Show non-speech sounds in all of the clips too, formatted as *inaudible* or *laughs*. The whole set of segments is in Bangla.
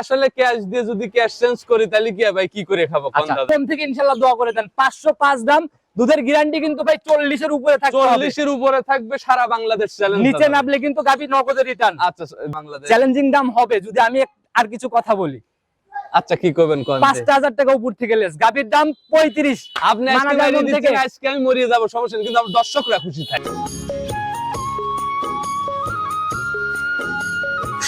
আসলে ক্যাশ দিয়ে যদি ক্যাশ চেঞ্জ করি তাহলে কি ভাই? কি করে খাব? কোন আচ্ছা থেকে ইনশাল্লাহ দোয়া করে দেন। পাঁচশো পাঁচ দাম দুধের গ্যারান্টি কিন্তু ভাই চল্লিশের উপরে থাকবে চল্লিশের উপরে থাকবে সারা বাংলাদেশ চ্যালেঞ্জ নিচে নামলে কিন্তু গাভি নগদের রিটার্ন আচ্ছা বাংলাদেশ। চ্যালেঞ্জিং দাম হবে যদি আমি আর কিছু কথা বলি। আচ্ছা কি করবেন কোন পাঁচটা হাজার টাকা উপর থেকে লেস। গাভির দাম পঁয়ত্রিশ। আপনি। আজকে আমি মরিয়ে যাব সমস্যা কিন্তু আমার দর্শকরা খুশি থাকে।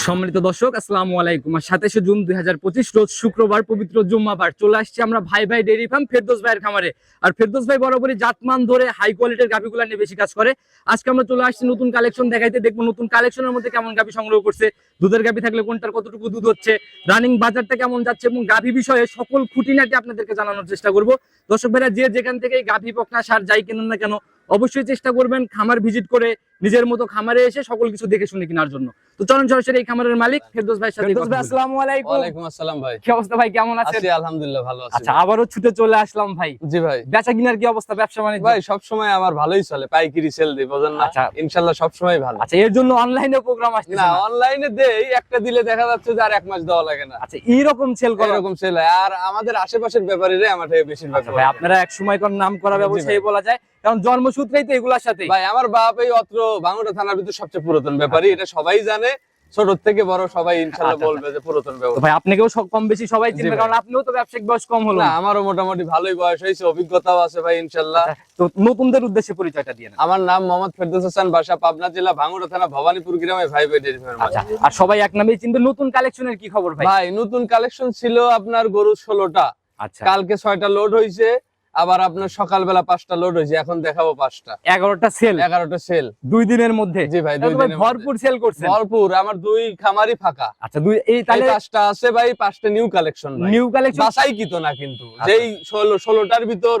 সম্মানিত দর্শক, আসসালামু আলাইকুম। আর সাতাশে জুন দুই হাজার পঁচিশ, রোজ শুক্রবার পবিত্র জুম্মাবার। চলে আসছি আমরা ভাই ভাই ডেরি ফার্ম ফেরদোস ভাইয়ের খামারে। আর ফেরদোস ভাই বরাবরই জাতমান ধরে হাই কোয়ালিটির গাভিগুলা নিয়ে বেশি কাজ করে। আজকে আমরা চলে আসছি নতুন কালেকশন দেখাইতে। দেখব নতুন কালেকশনের মধ্যে কেমন গাভি সংগ্রহ করছে, দুধের গাভি থাকলে কোনটার কতটুকু দুধ হচ্ছে রানিং বাজারটা কেমন যাচ্ছে এবং গাভি বিষয়ে সকল খুঁটিনাটি আপনাদেরকে জানানোর চেষ্টা করব। দর্শক ভাইরা, যে যেখান থেকে গাভি পকনা সার যাই কিনেন না কেন অবশ্যই চেষ্টা করবেন খামার ভিজিট করে নিজের মতো খামারে এসে সকল কিছু দেখে শুনে কেনার জন্য। তো চলুন সরাসরি এই খামারের মালিক ফেরদৌস ভাই সাথে ফেরদৌস ভাই, আসসালামু আলাইকুম। ওয়ালাইকুম আসসালাম ভাই। কি অবস্থা ভাই কেমন আছেন? আছি আলহামদুলিল্লাহ ভালো আছি। আচ্ছা আবারও ছুটে চলে আসলাম ভাই। জি ভাই। বেচা কিনার কি অবস্থা ব্যবসা বাণিজ্য? ভাই সব সময় আমার ভালোই চলে পাইকারি সেল দিই বুঝেন না? আচ্ছা। ইনশাআল্লাহ সব সময় ভালো। আচ্ছা এর জন্য অনলাইনে প্রোগ্রাম আসছে না অনলাইনে দেই একটা দিলে দেখা যাচ্ছে যে আর এক মাস দেওয়া লাগে না। আচ্ছা এইরকম সেল করা এরকম সেল হয়। আর আমাদের আশেপাশের ব্যাপারীরাই আমার থেকে বেশিরভাগ আচ্ছা ভাই আপনারা এক সময় কোন নাম করা ব্যবসায়ী বলা যায়। কারণ জন্মসূত্রেই তো এগুলোর সাথে ভাই আমার বাপ এই অত্র ভাঙুড়া থানার ভিতর সবচেয়ে পুরাতন ব্যাপারী এটা সবাই জানে ছোট থেকে বড় সবাই ইনশাআল্লাহ আচ্ছা, বলবে যে পুরাতন ব্যবসা ভাই আপনাকেও সব কম বেশি সবাই চিনবে কারণ আপনিও তো ব্যবসায়িক বয়স কম হলো না। আমারও মোটামুটি ভালোই বয়স হয়েছে অভিজ্ঞতাও আছে ভাই ইনশাআল্লাহ আচ্ছা, তো নতুনদের উদ্দেশ্যে পরিচয়টা দিয়ে আমার নাম মোহাম্মদ ফেরদৌস হাসান বাসা পাবনা জেলা ভাঙুড়া থানা ভবানীপুর গ্রামে ভাই ভাই ফার্ম আচ্ছা আর সবাই এক নামেই চিনবে নতুন কালেকশনের কি খবর ভাই? ভাই নতুন কালেকশন ছিল আপনার গরু ষোলোটা। আচ্ছা। কালকে ছয়টা লোড হয়েছে আবার আপনার সকালবেলা পাঁচটা লোড হয়েছে এখন দেখাবো পাঁচটা। এগারোটা সেল এগারোটা সেল দুই দিনের মধ্যে? জি ভাই দুই দিনের ভরপুর সেল করছে ভরপুর আমার দুই খামারই ফাঁকা। আচ্ছা দুই এই তাহলে পাঁচটা আছে ভাই পাঁচটা নিউ কালেকশন নিউ কালেকশন বাসাই কিতো না কিন্তু। আচ্ছা। যেই ষোলো ষোলোটার ভিতর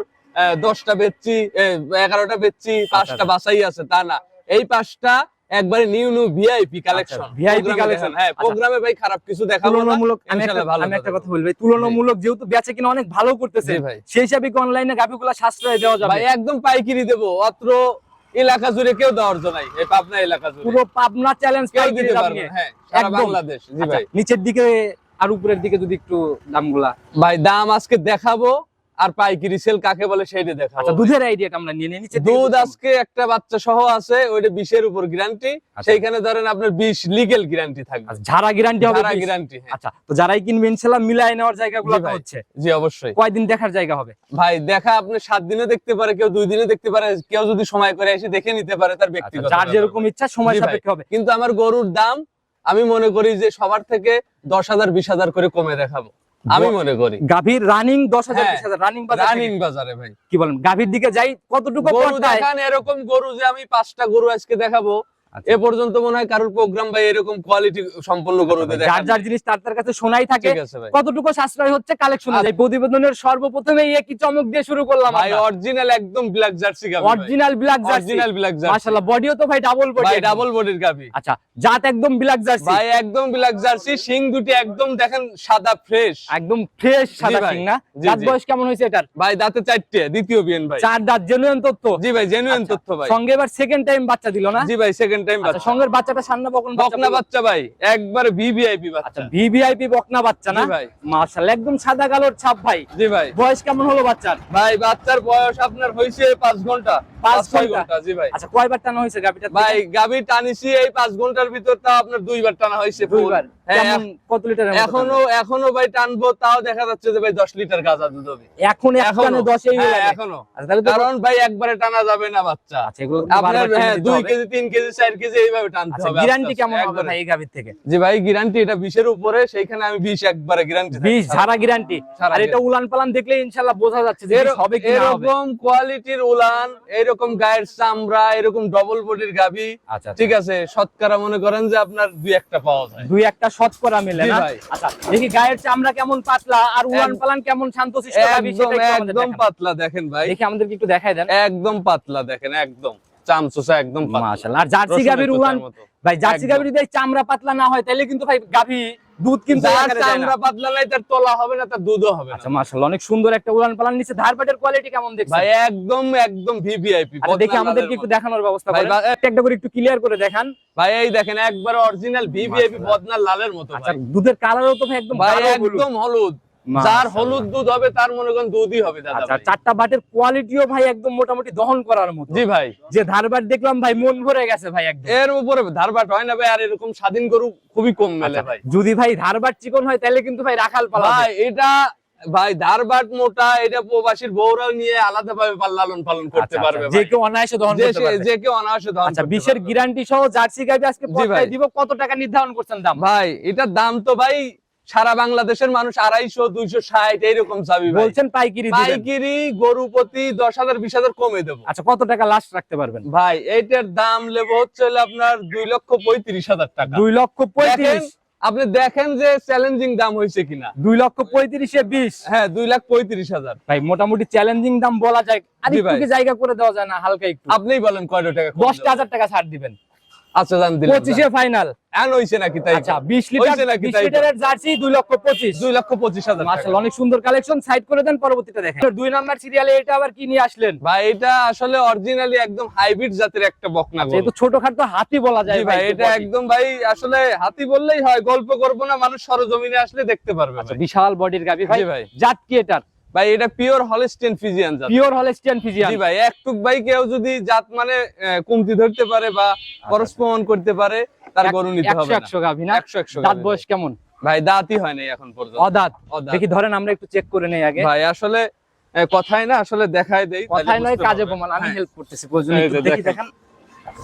দশটা বেচছি এগারোটা বেচছি পাঁচটা আচ্ছা। বাসাই আছে তা না। এই পাঁচটা একবারে new new VIP collection VIP collection হ্যাঁ আচ্ছা। প্রোগ্রামে ভাই খারাপ কিছু দেখাবো না। তুলনামূলক আমি একটা ভালো আমি একটা। কথা বলব তুলনামূলক যেহেতু বেচে কিনা অনেক ভালো করতেছে ভাই। সেই হিসাবে কি অনলাইনে গাভিগুলা সাশ্রয় দেওয়া যাবে? ভাই একদম পাইকারি দেবো। অত্র এলাকা জুড়ে কেউ দেওয়ার জন্য নাই এই পাবনা এলাকা জুড়ে। পুরো পাবনা চ্যালেঞ্জ কেউ দিতে পারবে হ্যাঁ সারা বাংলাদেশ। জি ভাই। নিচের দিকে আর উপরের দিকে যদি একটু দামগুলা। ভাই দাম আজকে দেখাবো। আর পাইকারি সেল কাকে বলে সেইটা দেখাবো। আচ্ছা দুধের আইডিয়াটা আমরা নিয়ে দিকে দুধ আজকে একটা বাচ্চা সহ আছে ওইটা বিশের উপর গ্যারান্টি আচ্ছা। সেইখানে ধরেন আপনার বিশ লিগেল গ্যারান্টি থাকবে। আচ্ছা, ঝাড়া গ্যারান্টি হবে যারা বিশ। গ্যারান্টি আচ্ছা তো যারাই কিনবে ইনশাআল্লাহ মিলাই নেওয়ার জায়গাগুলো হচ্ছে। জি অবশ্যই। কয়দিন দেখার জায়গা হবে? ভাই দেখা আপনি সাত দিনে দেখতে পারে কেউ দুই দিনে দেখতে পারে কেউ যদি সময় করে এসে দেখে নিতে পারে তার আচ্ছা, ব্যক্তিগত যার যেরকম ইচ্ছা সময় সাপেক্ষে হবে। কিন্তু আমার গরুর দাম আমি মনে করি যে সবার থেকে দশ হাজার বিশ হাজার করে কমে দেখাবো। আমি মনে করি গাভীর রানিং দশ হাজার হ্যাঁ, বিশ হাজার রানিং বাজার রানিং বাজারে ভাই কি বলেন গাভীর দিকে যাই কতটুকু? এরকম গরু যে আমি পাঁচটা গরু আজকে দেখাবো। এ পর্যন্ত মনে হয় কারোর প্রোগ্রাম ভাই এরকম কোয়ালিটি সম্পন্ন গরু দিয়ে যার যার জিনিস তার তার কাছে শোনাই থাকে কতটুকু সাশ্রয় হচ্ছে কালেকশন আচ্ছা। এই প্রতিবেদনের সর্বপ্রথমে একই চমক দিয়ে শুরু করলাম ভাই অরিজিনাল একদম ব্ল্যাক জার্সি গাবি original black jersey original black jersey মাশাআল্লাহ বডিও তো ভাই ডাবল বডি ভাই ডাবল বডির গাবি। আচ্ছা জাত একদম ব্ল্যাক জার্সি ভাই একদম ব্ল্যাক জার্সি শিং দুটি একদম দেখেন সাদা ফ্রেশ একদম ফ্রেশ সাদা। সিং না? জাত বয়স কেমন হয়েছে এটার? ভাই দাঁতে চারটে দ্বিতীয় বিয়েন ভাই। চার দাঁত জেনুইন তথ্য। জি ভাই জেনুইন আচ্ছা, তথ্য ভাই। সঙ্গে এবার সেকেন্ড টাইম বাচ্চা দিল না? জি ভাই সেকেন্ড টাইম বাচ্চা। সঙ্গের বাচ্চাটা সান্না বকন বকনা বাচ্চা ভাই একবার ভিভিআইপি আচ্ছা বাচ্চা ভিভিআইপি বকনা বাচ্চা না? ভাই। মাশাআল্লাহ একদম সাদা কালোর ছাপ ভাই। জি ভাই। বয়স কেমন হলো বাচ্চার? ভাই বাচ্চার বয়স আপনার হয়েছে পাঁচ ঘণ্টা। পাঁচ পাঁচ ঘণ্টা। ঘণ্টা জি ভাই। আচ্ছা কয়বার টানা হয়েছে গাবিটা ভাই গাবি টানিছি এই পাঁচ ঘণ্টার ভিতর তাও আপনার দুইবার টানা হয়েছে দুইবার। কত লিটার এখনও এখনও ভাই টানবো তাও দেখা যাচ্ছে যে ভাই দশ লিটার গাঁজা দুধ হবে। এখন এখনও। টানে 10 এই যাবে। এখনও। আচ্ছা তাহলে তো কারণ ভাই একবারে টানা যাবে না বাচ্চা। আচ্ছা আপনার হ্যাঁ দুই কেজি তিন কেজি চার কেজি এইভাবে টানতে হবে গ্যারান্টি কেমন আস্তে, হবে ভাই এই গাবির থেকে? জি ভাই গ্যারান্টি এটা বিশের উপরে সেইখানে আমি বিশ একবারে গ্যারান্টি 20 ঝাড়া গ্যারান্টি সারা আর এটা উলান পালান দেখলে ইনশাল্লাহ বোঝা যাচ্ছে যে হবে কি এরকম কোয়ালিটির উলান এরকম গায়ের চামড়া এরকম ডবল বডির আচ্ছা। ঠিক আছে? শতকরা মনে করেন যে আপনার দুই একটা পাওয়া যায়। দুই একটা শতকরা মিলে না? আচ্ছা দেখি গায়ের চামড়া কেমন পাতলা আর এক- পালান কেমন শান্তশিষ্ট গাবি একদম একদম পাতলা দেখেন ভাই। দেখি আমাদেরকে একটু দেখায় দেন। একদম পাতলা দেখেন একদম। চামচোসা একদম পাতলা। মাশাআল্লাহ। আর জার্সি উলান মতো। ভাই জার্সি। গাবির যদি চামড়া পাতলা না হয় তাহলে কিন্তু ভাই গাবি দুধ কিন্তু চামড়া পাতলা নাই তার তোলা হবে না তার দুধও হবে আচ্ছা মাশাআল্লাহ অনেক সুন্দর একটা উলান পালান নিচে ধারপাটের কোয়ালিটি কেমন দেখছেন? ভাই একদম একদম ভিভিআইপি আচ্ছা দেখি আমাদেরকে একটু দেখানোর ব্যবস্থা ভাই, করেন। একটা করে একটু ক্লিয়ার করে দেখান। ভাই এই দেখেন একবার অরিজিনাল ভিভিআইপি বদনা লালের মতো আচ্ছা দুধের কালারও তো ভাই একদম ভাই একদম হলুদ। যার হলুদ দুধ হবে তার মনে করেন দুধই হবে দাদা আচ্ছা। চারটা বাটের কোয়ালিটিও ভাই একদম মোটামুটি দহন করার মতো। জি ভাই। যে ধারবাট দেখলাম ভাই মন ভরে গেছে ভাই একদম। এর উপরে ধারবাট হয় না ভাই আর এরকম স্বাধীন গরু খুবই কম মেলে আচ্ছা, ভাই। যদি ভাই ধারবাট চিকন হয় তাহলে কিন্তু ভাই রাখাল পালা ভাই এটা ভাই ধারবাট মোটা এটা প্রবাসীর বউরাও নিয়ে আলাদা ভাবে লালন পালন করতে পারবে যে কেউ অনায়াসে দহন যে করতে পারবে। যে কেউ অনায়াসে দহন আচ্ছা বিশের গ্যারান্টি সহ জার্সি গাবি আজকে। দিব কত টাকা নির্ধারণ করছেন দাম? ভাই এটার দাম তো ভাই সারা বাংলাদেশের মানুষ আড়াইশো দুইশো ষাট এইরকম চাবি বলছেন পাইকিরি পাইকিরি গরু প্রতি দশ হাজার বিশ হাজার কমে দেবো। আচ্ছা কত টাকা লাস্ট রাখতে পারবেন? ভাই এইটার দাম লেবো হচ্ছে আপনার দুই লক্ষ পঁয়ত্রিশ হাজার টাকা। দুই লক্ষ পঁয়ত্রিশ। আপনি দেখেন যে চ্যালেঞ্জিং দাম হয়েছে কিনা। দুই লক্ষ পঁয়ত্রিশে বিশ। হ্যাঁ দুই লাখ পঁয়ত্রিশ হাজার। ভাই মোটামুটি চ্যালেঞ্জিং দাম বলা যায়। জায়গা করে দেওয়া যায় না হালকা একটু? আপনিই বলেন কয় টাকা দশটা হাজার টাকা ছাড় দিবেন। আচ্ছা জান দিলাম পঁচিশে ফাইনাল এন হইছে নাকি তাই? আচ্ছা বিশ লিটার হয়েছে নাকি তাই তো? লিটারের জার্সি দুই লক্ষ পঁচিশ। দুই লক্ষ পঁচিশ হাজার টাকা। অনেক সুন্দর কালেকশন সাইড করে দেন পরবর্তীটা দেখেন। দুই নাম্বার সিরিয়ালে এটা আবার কি নিয়ে আসলেন? ভাই এটা আসলে অরিজিনালি একদম হাইব্রিড জাতের একটা বকনা যেহেতু ছোটখাটো হাতি বলা যায় ভাই এটা একদম ভাই আসলে হাতি বললেই হয় গল্প করব না মানুষ সরজমিনে আসলে দেখতে পারবে আচ্ছা বিশাল বডির গাবি ভাই ভাই। জাত কি এটার? ভাই এটা পিওর হলিস্টিয়ান ফিজিয়ান জাত। পিওর ফিজিয়ান জি ভাই একটুক ভাই কেউ যদি জাত মানে কমতি ধরতে পারে বা খরচ প্রমাণ করতে পারে তার গরু নিতে হবে একশো না। একশো গাভি না? একশো একশো দাঁত বয়স কেমন? ভাই। দাঁতই হয় নাই এখন পর্যন্ত। অদাঁত। দেখি ধরেন আমরা একটু চেক করে নেই আগে। ভাই আসলে কথাই না আসলে দেখাই দেই কথাই নয় কাজে প্রমাণ। আমি। হেল্প করতেছি প্রয়োজনে দেখি দেখেন।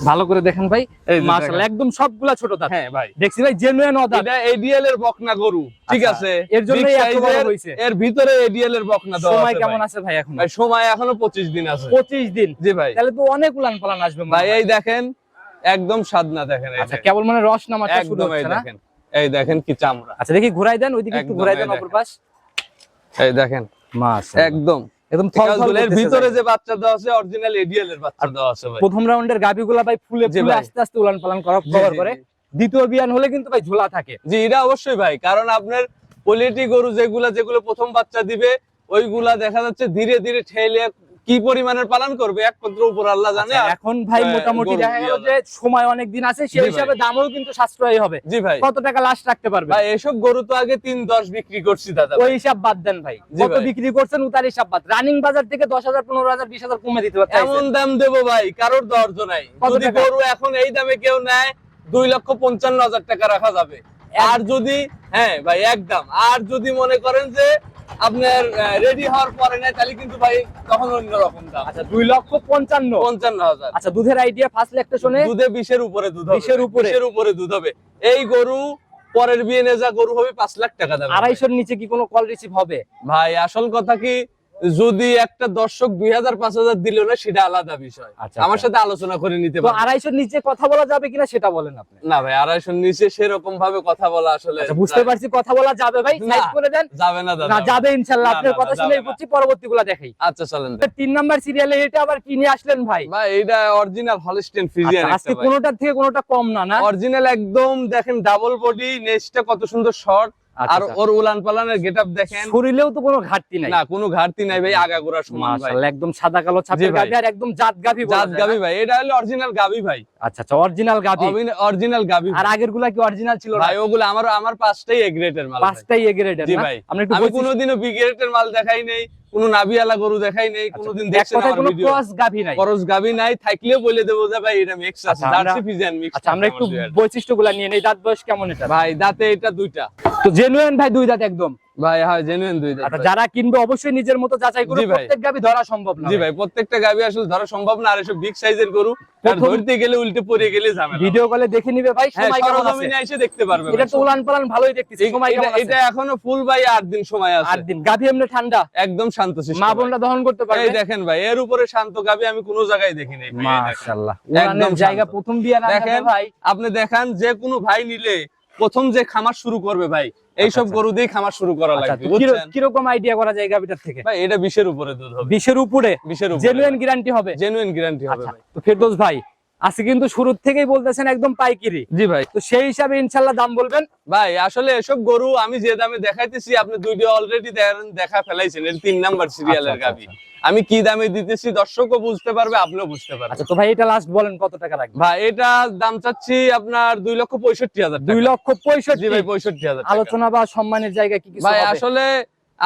ভালো করে দেখেন ভাই মাশাআল্লাহ একদম সবগুলা ছোট দাঁত। হ্যাঁ ভাই। দেখছি ভাই জেনুইন অদাঁত এটা এডিএল এর বকনা গরু ঠিক আচ্ছা, আছে? এর জন্য এত বড় এর, হইছে। এর ভিতরে এডিএল এর বকনা দেওয়া সময় কেমন আছে ভাই এখন? ভাই সময় এখনও পঁচিশ দিন আছে। পঁচিশ দিন। জি ভাই। তাহলে তো অনেক উলান পালান আসবে ভাই এই দেখেন একদম সাদনা দেখেন আচ্ছা। কেবল মানে রস নামাটা শুরু হচ্ছে না? দেখেন। এই দেখেন কি চামড়া। আচ্ছা দেখি ঘুরাই দেন ওইদিকে একটু ঘুরাই দেন। অপর পাশ এই দেখেন। মাশাআল্লাহ। একদম। একদম থল থল এর করতেছে ভিতরে যে বাচ্চা দেওয়া আছে অরিজিনাল এডিএল এর বাচ্চা দেওয়া আছে ভাই। প্রথম রাউন্ডের গাবিগুলা ভাই ফুলে ফুলে আস্তে আস্তে উলান পালান করা কভার করে। দ্বিতীয় বিয়ান হলে কিন্তু ভাই ঝোলা থাকে। জি এটা অবশ্যই ভাই কারণ আপনার পোলিটি গরু যেগুলা যেগুলো প্রথম বাচ্চা দিবে ওইগুলা দেখা যাচ্ছে ধীরে ধীরে ঠেলে কি পরিমাণের পালন করবে? একমাত্র উপর আল্লাহ জানে আচ্ছা, এখন ভাই হ্যাঁ, মোটামুটি দেখা গেল যে সময় অনেক দিন আছে সেই হিসাবে দামও কিন্তু সাশ্রয়ী হবে। জি ভাই। কত টাকা লাস্ট রাখতে পারবে? ভাই এসব গরু তো আগে তিন দশ বিক্রি করছি দাদা ওই হিসাব বাদ দেন ভাই। কত বিক্রি করছেন উতার হিসাব বাদ। রানিং বাজার থেকে দশ হাজার পনেরো হাজার বিশ হাজার কমে দিতে পারছে এমন দাম দেবো ভাই কারোর দর্জ নাই। যদি গরু এখন এই দামে কেউ নেয় দুই লক্ষ পঞ্চান্ন হাজার টাকা রাখা যাবে। আর যদি হ্যাঁ ভাই একদম আর যদি মনে করেন যে আপনার রেডি হওয়ার পরে নেয় তাহলে কিন্তু ভাই তখন অন্যরকম দাম। আচ্ছা দুই লক্ষ পঞ্চান্ন। পঞ্চান্ন হাজার। আচ্ছা দুধের আইডিয়া ফার্স্ট শোনে দুধে বিশের উপরে দুধ বিশের 20 উপরে? বিশের উপরে দুধ হবে। এই গরু পরের বিয়ে যা গরু হবে পাঁচ লাখ টাকা দাম। আড়াইশোর নিচে কি কোনো কল রিসিভ হবে? ভাই আসল কথা কি যদি একটা দর্শক দুই হাজার পাঁচ হাজার দিল না সেটা আলাদা বিষয়। আচ্ছা, আমার আচ্ছা। সাথে আলোচনা করে নিতে পারবে আড়াইশোর নিচে কথা বলা যাবে কিনা সেটা বলেন আপনি। না ভাই আড়াইশোর নিচে সেরকম ভাবে কথা বলা আসলে আচ্ছা বুঝতে পারছি কথা বলা যাবে ভাই। সাইড করে দেন। যাবে না না যাবে ইনশাল্লাহ। আপনার কথা শুনে। বুঝছি পরবর্তী গুলা দেখাই। আচ্ছা চলেন তিন নাম্বার সিরিয়ালে এটা আবার কি নিয়ে আসলেন ভাই? ভাই এটা অরিজিনাল হলিস্টেন আচ্ছা, আজকে কোনোটার থেকে কোনোটা কম না না? অরিজিনাল একদম দেখেন ডাবল বডি নেচটা কত সুন্দর শর্ট আর আচ্ছা। ওর উলান পালানের গেটআপ দেখেন। শরীরেও তো কোনো ঘাটতি নাই। না কোনো ঘাটতি নাই ভাই আগাগোড়া সমান ভাই। একদম সাদা কালো ছাপের আর একদম জাত গাভি জাত গাবি ভাই এটা হলো অরিজিনাল গাবি ভাই। আচ্ছা আচ্ছা অরিজিনাল গাভি। অরিজিনাল গাবি আর আগেরগুলা কি অরিজিনাল ছিল ভাই ওগুলো আমার আমার পাঁচটাই এ গ্রেডের মাল পাঁচটাই এ গ্রেডের জি ভাই। আমি কোনোদিনও বি গ্রেডের মাল দেখাই নেই। কোনো নাবিয়ালা গরু দেখাই নেই কোনোদিন এক দেখছেন আমার ভিডিও ক্রস গাভি নাই। খরচ গাবি নাই থাকলেও বলে দেবো যে ভাই এটা মিক্স আছে। আচ্ছা, আমরা- জার্সি ফিজিয়ান মিক্স আচ্ছা আমরা একটু বৈশিষ্ট্যগুলা নিয়ে নেই দাঁত বয়স কেমন এটা? ভাই দাঁতে এটা দুইটা। তো জেনুয়েন ভাই দুই দাঁত একদম? ভাই হ্যাঁ জেনুইন দুই আচ্ছা যারা কিনবে অবশ্যই নিজের মতো যাচাই করে জি প্রত্যেক গাভি ধরা সম্ভব না জি ভাই। প্রত্যেকটা গাবি আসলে ধরা সম্ভব না আর এসব বিগ সাইজের গরু ধরতে গেলে উল্টে পড়ে গেলে ঝামেলা। ভিডিও কলে দেখে নিবে ভাই হ্যাঁ সময় কেমন আছে? সরজমিনে এসে দেখতে পারবে এটা। তো উলান পালান ভালোই দেখতেছি সময় কেমন আছে? এটা এখনও ফুল ভাই আট দিন সময় আছে। দিন গাভি এমনি ঠান্ডা? একদম শান্ত শিষ্ট মা বোনরা দহন করতে এই দেখেন ভাই এর উপরে শান্ত গাবি আমি কোনো জায়গায় দেখি নাই ভাই, মাশাআল্লাহ। একদম জায়গা প্রথম বিয়ে না দেখেন ভাই। আপনি দেখান যে কোনো ভাই নিলে প্রথম যে খামার শুরু করবে ভাই এইসব আচ্ছা। গরু দিয়ে খামার শুরু করা আচ্ছা, লাগবে কীরকম আইডিয়া করা যায় গাভিটার থেকে? ভাই এটা বিশের উপরে দুধ হবে। বিশের উপরে? বিশের উপরে জেনুইন গ্যারান্টি হবে? জেনুইন গ্যারান্টি হবে আচ্ছা ভাই। তো ফেরদৌস ভাই আজকে কিন্তু শুরুর থেকেই বলতেছেন একদম পাইকিরি। জি ভাই। তো সেই হিসাবে ইনশাল্লাহ দাম বলবেন। ভাই আসলে এসব গরু আমি যে দামে দেখাইতেছি আপনি দুইটা অলরেডি দেখা ফেলাইছেন। এর তিন নাম্বার সিরিয়ালের আচ্ছা, গাবি। আমি কি দামে দিতেছি দর্শকও বুঝতে পারবে আপনিও বুঝতে পারবেন। আচ্ছা তো ভাই এটা লাস্ট বলেন কত টাকা রাখবেন ভাই এটা দাম চাচ্ছি আপনার দুই লক্ষ পঁয়ষট্টি হাজার দুই। লক্ষ জি পঁয়ষট্টি ভাই পঁয়ষট্টি হাজার টাকা। আলোচনা বা সম্মানের জায়গা কি কিছু ভাই আসলে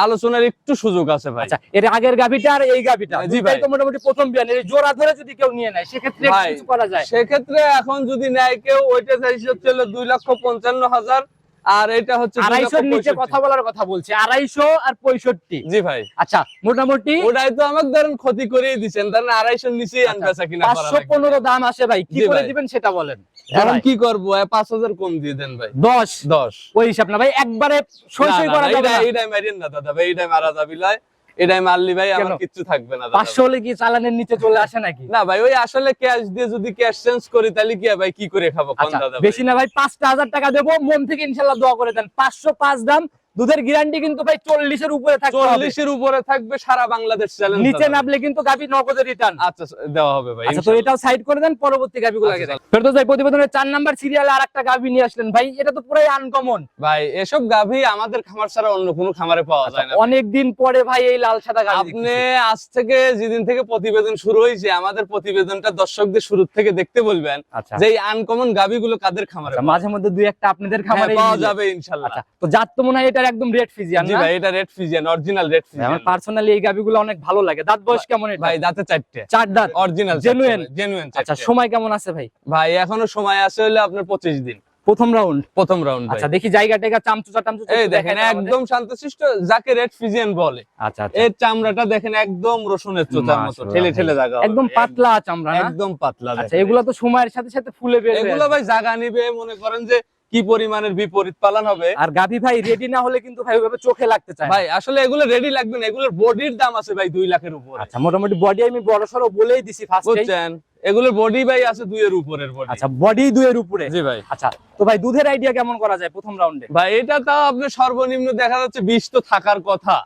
আলোচনার একটু সুযোগ আছে ভাই। আচ্ছা এর আগের গাভীটা আর এই গাভীটা? জি ভাই। তো মোটামুটি প্রথম বিয়ান। এর জোড়া ধরে যদি কেউ নিয়ে নেয় সেক্ষেত্রে কিছু করা যায়। সেক্ষেত্রে এখন যদি নেয় কেউ ওইটা চাইছে হচ্ছে হলো দুই লক্ষ পঞ্চান্ন হাজার। আর এটা হচ্ছে আড়াইশোর নিচে কথা বলার কথা বলছি আড়াইশো আর পঁয়ষট্টি। জি ভাই। আচ্ছা মোটামুটি ওটাই তো আমাকে ধরেন ক্ষতি করেই দিচ্ছেন তার আড়াইশো নিচে আচ্ছা, আনবেচা কিনা পাঁচশো পনেরো দাম আসে ভাই কি করে। দিবেন সেটা বলেন। এখন কি করব? পাঁচ হাজার কম দিয়ে দেন ভাই। দশ? দশ। ওই হিসাব না ভাই একবারে সই সই করা যাবে। এইটাই মারিয়েন না দাদা ভাই এইটাই মারা যাবি লয়। এটাই মারলি ভাই আমার? কিচ্ছু থাকবে না পাঁচশো হলে কি চালানের নিচে চলে আসে নাকি? না ভাই ওই আসলে ক্যাশ দিয়ে যদি ক্যাশ চেঞ্জ করি তাহলে কি ভাই কি করে খাব? কোন আচ্ছা দাদা বেশি না ভাই পাঁচটা হাজার টাকা দেবো মন থেকে ইনশাল্লাহ দোয়া করে দেন। পাঁচশো পাঁচ দাম দুধের গ্যারান্টি কিন্তু ভাই চল্লিশের উপরে থাকবে চল্লিশের উপরে থাকবে সারা বাংলাদেশ নিচে নামলে কিন্তু গাবি নগদের রিটার্ন আচ্ছা দেওয়া হবে ভাই আচ্ছা তো এটাও সাইড করে দেন পরবর্তী গাবিগুলোকে আচ্ছা, দেন। ফেরদৌস ভাই প্রতিবেদনের চার নাম্বার সিরিয়ালে আর একটা গাবি নিয়ে আসলেন। ভাই এটা তো পুরাই আনকমন ভাই এসব গাভী আমাদের খামার ছাড়া অন্য কোনো খামারে পাওয়া যায় না। অনেক দিন পরে ভাই এই লাল সাদা গাবি আপনি আজ থেকে যেদিন থেকে প্রতিবেদন শুরু হয়েছে আমাদের প্রতিবেদনটা দর্শকদের শুরু থেকে দেখতে বলবেন আচ্ছা। যে এই আনকমন গাভীগুলো কাদের খামারে আচ্ছা, মাঝে মধ্যে দুই একটা আপনাদের হ্যাঁ, খামারে পাওয়া যাবে ইনশাল্লাহ। আচ্ছা তো জাত তো মনে হয় এটার একদম রেড ফিজিয়ান জি ভাই এটা red Friesian original red Friesian আমার পার্সোনালি এই গাবিগুলো অনেক ভালো লাগে। দাঁত বয়স কেমন এটা? ভাই দাঁতে চারটে। চার দাঁত? Original Genuine? জেনুইন আচ্ছা সময় কেমন আছে ভাই? ভাই এখনও সময় আছে হলে আপনার পঁচিশ দিন। প্রথম রাউন্ড প্রথম রাউন্ড আচ্ছা দেখি জায়গা টেগা চামচুচা টামচুচা এই দেখেন। একদম শান্তশিষ্ট যাকে রেড ফিজিয়ান বলে। আচ্ছা আচ্ছা। এর চামড়াটা দেখেন একদম রসুনের চোতার মতো ঠেলে ঠেলে জায়গা একদম পাতলা চামড়া একদম পাতলা আচ্ছা এগুলো তো সময়ের সাথে সাথে ফুলে বের এগুলো ভাই জায়গা নিবে মনে করেন যে কি পরিমাণের বিপরীত পালন হবে? আর গাভী ভাই রেডি না হলে কিন্তু ভাই ওইভাবে চোখে লাগতে চায় ভাই আসলে এগুলো রেডি লাগবে না এগুলোর বডির দাম আছে ভাই দুই লাখের উপরে। আচ্ছা মোটামুটি বডি আমি বড় সড়ো বলেই দিছি ফার্স্টে বুঝছেন? এগুলোর বডি ভাই আছে দুইয়ের উপরের বডি আচ্ছা বডি উপরে? জি ভাই। আচ্ছা তো ভাই দুধের আইডিয়া কেমন করা যায় প্রথম রাউন্ডে ভাই এটা তাও আপনার সর্বনিম্ন দেখা যাচ্ছে বিশ তো থাকার কথা।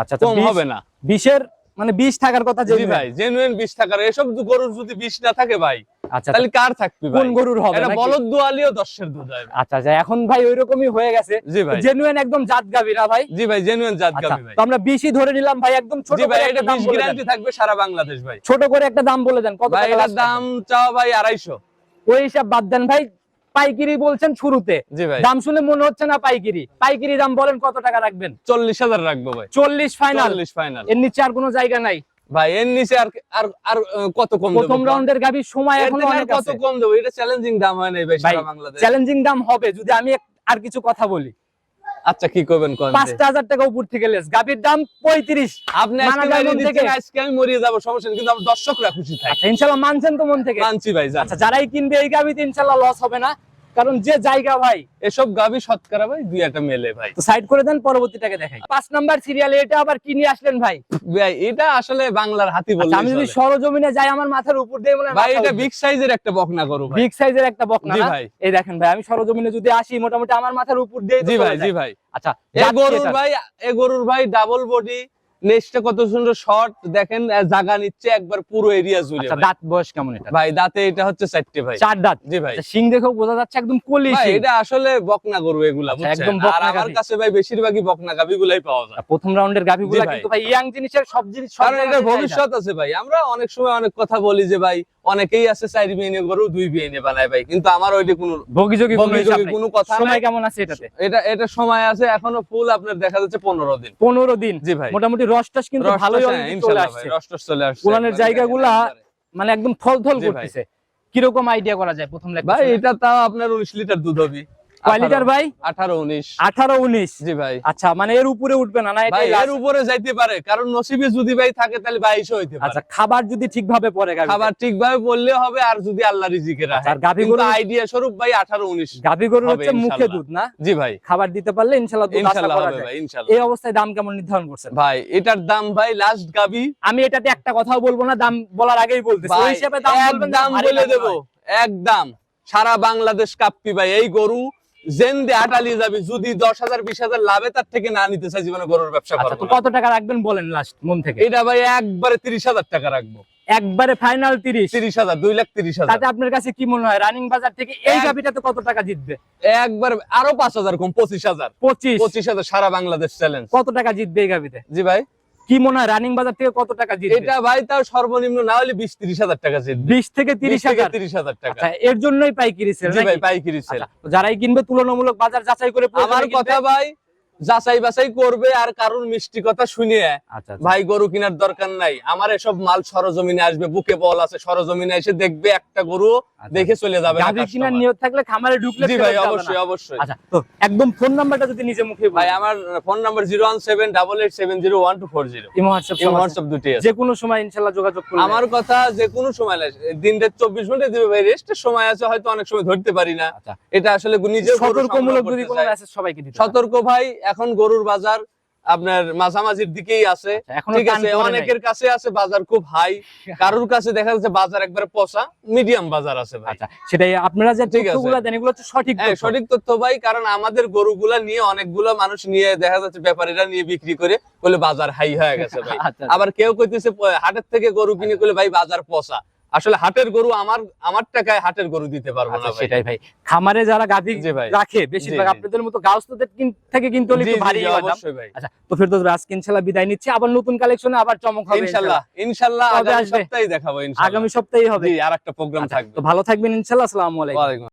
আচ্ছা কম হবে না। বিশের মানে বিশ থাকার কথা জি ভাই জেনুইন বিশ থাকার এসব গরুর যদি বিশ না থাকে ভাই আচ্ছা তাহলে কার থাকবে কোন গরুর হবে এটা বলদ দুয়ালিও দশের দুধ হয় আচ্ছা আচ্ছা এখন ভাই ওইরকমই হয়ে গেছে। জি ভাই। জেনুইন একদম জাত গাভী না ভাই? জি ভাই জেনুইন জাত গাবি ভাই। তো আমরা বিশই ধরে নিলাম ভাই একদম ছোট ভাই করে এটা একটা দাম বিশ বলে দেন। গ্যারান্টি থাকবে সারা বাংলাদেশ ভাই। ছোট করে একটা দাম বলে দেন কত ভাই টাকা দাম চাওয়া ভাই আড়াইশো। থাকবে? ওই হিসাব বাদ দেন ভাই পাইকিরি বলছেন শুরুতে। জি ভাই। দাম শুনে মনে হচ্ছে না পাইকিরি। পাইকিরি দাম বলেন কত টাকা রাখবেন? চল্লিশ হাজার রাখব ভাই। চল্লিশ ফাইনাল ফাইনাল এর নিচে আর কোনো জায়গা নাই। ভাই এর নিচে আর আর আর কত কম দেবো প্রথম রাউন্ডের গাভী সময় এখন অনেক কত কম দেবো? এটা চ্যালেঞ্জিং দাম হয় ভাই সারা বাংলাদেশ। চ্যালেঞ্জিং দাম হবে যদি আমি আর কিছু কথা বলি। আচ্ছা কি করবেন কোন পাঁচটা হাজার টাকা উপর থেকে লেস। গাভীর দাম পঁয়ত্রিশ। আপনি আজকে বাইরে দিচ্ছেন আজকে আমি মরিয়ে যাব সমস্যা কিন্তু আমার দর্শকরা খুশি থাকে। আচ্ছা মানছেন তো মন থেকে। মানছি ভাই আচ্ছা যারাই কিনবে এই গাভীতে ইনশাল্লাহ লস হবে না। কারণ যে জায়গা ভাই এসব গাবি শতকরা ভাই দুই একটা মেলে ভাই। তো সাইড করে দেন পরবর্তীটাকে দেখাই। পাঁচ নাম্বার সিরিয়ালে এটা আবার কি নিয়ে আসলেন ভাই? ভাই এটা আসলে বাংলার হাতি বললে আচ্ছা, আমি যদি সরজমিনে যাই আমার মাথার উপর দিয়ে মনে ভাই এটা বিগ সাইজের একটা বকনা করু ভাই। বিগ সাইজের একটা বকনা জি? ভাই। এই দেখেন ভাই আমি সরজমিনে যদি আসি মোটামুটি আমার মাথার উপর দিয়ে জি ভাই জি ভাই। আচ্ছা এ গরুর ভাই এ গরুর ভাই ডাবল বডি নেক্সটে কত সুন্দর শর্ট দেখেন জাগা নিচ্ছে একবার পুরো এরিয়া জুড়ে আচ্ছা দাঁত বয়স কেমন এটা? ভাই দাঁতে এটা হচ্ছে চারটে ভাই। চার দাঁত? জি ভাই। আচ্ছা, শিং দেখেও বোঝা যাচ্ছে একদম কলি ভাই এটা আসলে বকনা গরু এগুলা আচ্ছা, একদম আর আমার কাছে ভাই বেশিরভাগই বকনা গুলাই পাওয়া যায়। প্রথম রাউন্ডের কিন্তু ভাই ইয়াং জিনিসের সব জিনিস সব কারণ এটা ভবিষ্যৎ আছে ভাই। আমরা অনেক সময় অনেক কথা বলি যে ভাই অনেকেই আছে চার বিয়ে গরু দুই বিয়ে বানায় ভাই। কিন্তু আমার ওইটা কোনো ভোগীযোগী কোনো কথা সময় নাই। কেমন আছে এটাতে? এটা এটা সময় আছে এখনও ফুল আপনার দেখা যাচ্ছে পনেরো দিন। পনেরো দিন? জি ভাই। মোটামুটি রসটাস কিন্তু ভালোই হ্যাঁ, চলে আসছে। ভাই, চলে আসছে। পুরানের জায়গাগুলা মানে একদম ফল থল করতেছে। কীরকম আইডিয়া করা যায় প্রথম লেখা ভাই এটা তাও আপনার উনিশ লিটার দুধ হবে। কয় লিটার ভাই? আঠারো উনিশ। আঠারো উনিশ। জি ভাই। আচ্ছা মানে এর উপরে উঠবে না না এটাই এর উপরে যাইতে পারে কারণ নসিবে যদি ভাই থাকে তাহলে বাইশও হইতে আচ্ছা খাবার যদি ঠিকভাবে পরে গাভী খাবার ঠিকভাবে বললে হবে আর যদি আল্লাহ রিজিকে আচ্ছা, রাখে আর গাভী গরু- আইডিয়া স্বরূপ ভাই আঠারো উনিশ গাভী গরু হচ্ছে মুখে দুধ না? জি ভাই। খাবার দিতে পারলে ইনশাল্লাহ দুধ আশা করা যায়। ভাই ইনশাল্লাহ। এই অবস্থায় দাম কেমন নির্ধারণ করছেন? ভাই এটার দাম ভাই লাস্ট গাবি আমি এটাতে একটা কথাও বলব না দাম বলার আগেই বলতেছি। ওই হিসেবে দাম বলবেন দাম বলে দেব একদম। সারা বাংলাদেশ কাপ্পি ভাই এই গরু আটালি যাবি যদি দশ হাজার বিশ হাজার লাভে তার থেকে না নিতে চাই জীবনে গরুর ব্যবসা আচ্ছা করব কত টাকা রাখবেন বলেন লাস্ট মন থেকে? এটা ভাই একবারে তিরিশ হাজার টাকা রাখব। একবারে ফাইনাল তিরিশ? তিরিশ হাজার দুই লাখ তিরিশ হাজার। তাতে আপনার কাছে কি মনে হয় রানিং বাজার থেকে এই গাভিটাতে কত টাকা জিতবে? একবার আরও পাঁচ হাজার কম পঁচিশ হাজার। পঁচিশ। পঁচিশ হাজার সারা বাংলাদেশ চ্যালেঞ্জ কত টাকা জিতবে এই গাভিতে? জি ভাই। কি মনে হয় রানিং বাজার থেকে কত টাকা জিতবে? এটা ভাই তাও সর্বনিম্ন না হলে বিশ তিরিশ হাজার টাকা জিতবে। বিশ থেকে তিরিশ হাজার? তিরিশ হাজার টাকা। আচ্ছা এর জন্যই পাইকারি সেল জি ভাই পাইকারি সেল তো যারাই কিনবে তুলনামূলক বাজার যাচাই করে আমার কথা ভাই যাচাই বাছাই করবে আর কারোর মিষ্টি কথা শুনিয়ে আচ্ছা আচ্ছা। ভাই গরু কেনার দরকার নাই। আমার এসব মাল সরজমিনে আসবে বুকে বল আছে সরজমিনে এসে দেখবে একটা গরু আচ্ছা। দেখে চলে যাবে। না গাভী customer। কিনার নিয়ত থাকলে খামারে ঢুকলে জি ভাই অবশ্যই অবশ্যই। আচ্ছা তো একদম ফোন নাম্বারটা যদি নিজে মুখে ভাই আমার phone number zero one seven double eight seven zero one two four zero. Imo WhatsApp সব আছে। হোয়াটসঅ্যাপ দুটি আছে। যে কোনো সময় ইনশাআল্লাহ যোগাযোগ করবে আমার কথা যে কোনো সময় লাগে। দিন রাত চব্বিশ ঘণ্টা দিবে ভাই রেস্টের সময় আছে হয়তো অনেক সময় ধরতে পারি না। এটা আসলে নিজের গরু সতর্কমূলক যদি কোনো মেসেজ সবাইকে দিতে সতর্ক ভাই এখন গরুর বাজার আপনার মাঝামাঝির দিকেই আছে। ঠিক আছে অনেকের কাছে আছে বাজার খুব হাই। *laughs* কারোর কাছে দেখা যাচ্ছে বাজার একবারে পচা মিডিয়াম বাজার আছে ভাই। আচ্ছা সেটাই আপনারা যে ঠিক আছে। তথ্যগুলো দেন এগুলো সঠিক হ্যাঁ সঠিক তথ্য ভাই কারণ আমাদের গরুগুলা নিয়ে অনেকগুলো মানুষ নিয়ে দেখা যাচ্ছে ব্যাপারীরা নিয়ে বিক্রি করে বলে বাজার হাই হয়ে গেছে ভাই। আচ্ছা আবার কেউ কইতেছে হাটের থেকে গরু কিনে করলে ভাই বাজার পচা। আসলে হাটের গরু আমার আমার টাকায় হাটের গরু দিতে পারব না আচ্ছা, সেটাই ভাই। খামারে যারা ভাই। রাখে বেশিরভাগ। আপনাদের মতো গাউসদের থেকে কিন্তু ভারী হয়। অবশ্যই ভাই। আচ্ছা তো ফিরদৌস ভাই আজকে ইনশাআল্লাহ বিদায় নিচ্ছি। আবার নতুন কালেকশনে আবার চমক হবে ইনশাআল্লাহ ইনশাআল্লাহ আগামী? সপ্তাহে দেখাবো ইনশাআল্লাহ। আগামী সপ্তাহেই হবে। জি আর একটা প্রোগ্রাম আচ্ছা, থাকবে। তো ভালো থাকবেন ইনশাআল্লাহ আসসালামু আলাইকুম।